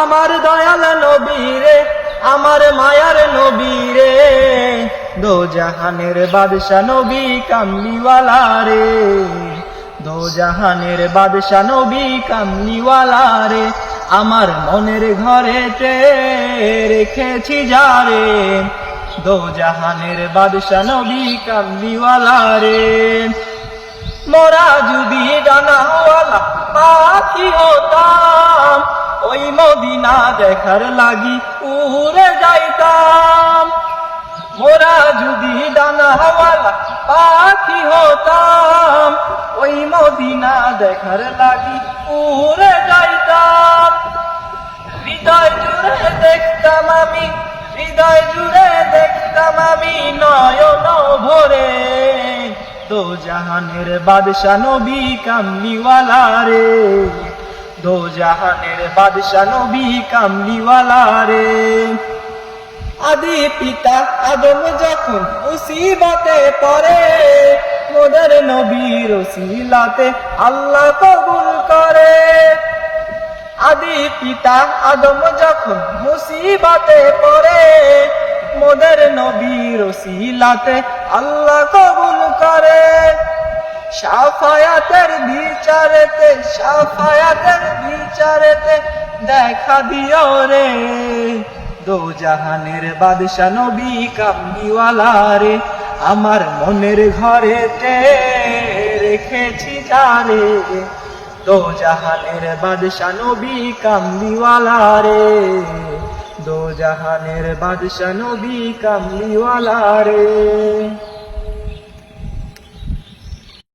আমার দয়াল নবী রে, আমার মায়ার নবী রে। দো জাহানের বাদশা নবী কামলিওয়ালা রে। দো জাহানের বাদশা নবী কামলিওয়ালা রে। আমার মনের ঘরে ঘরেতে রেখেছি যারে দো জাহানের বাদশা নবী কামলিওয়ালা রে। মোরা যদি ডানাওয়ালা পাখি ওই মদিনা দেখার লাগি উড়ে যাইতাম। মোরা যদি ডানাওয়ালা পাখি হতাম, ওই মদিনা দেখার লাগি উড়ে যাইতাম। হৃদয় জুড়ে দেখতাম আমি, হৃদয় জুড়ে দেখতাম আমি নয়ন ভরে। তো জাহানের বাদশা নবী কামলিওয়ালা রে। দো জাহানের বাদশা নবী কামলিওয়ালা রে। আদি পিতা আদম যখন মুসিবতে পড়ে, মোদের নবীর ওসিলাতে আল্লাহ কবুল করে। আদি পিতা আদম যখন মুসিবতে পড়ে, মোদের নবীর ওসিলাতে আল্লাহ কবুল করে। সাফায়াতের বিচারেতে, সাফায়াতের বিচারেতে দেখা দিও রে। দো জাহানের বাদশা নবী কামলিওয়ালা রে, আমার মনের ঘরেতে রেখেছি যারে দো জাহানের বাদশা নবী কামলিওয়ালা রে দো জাহানের বাদশা নবী কামলিওয়ালা রে।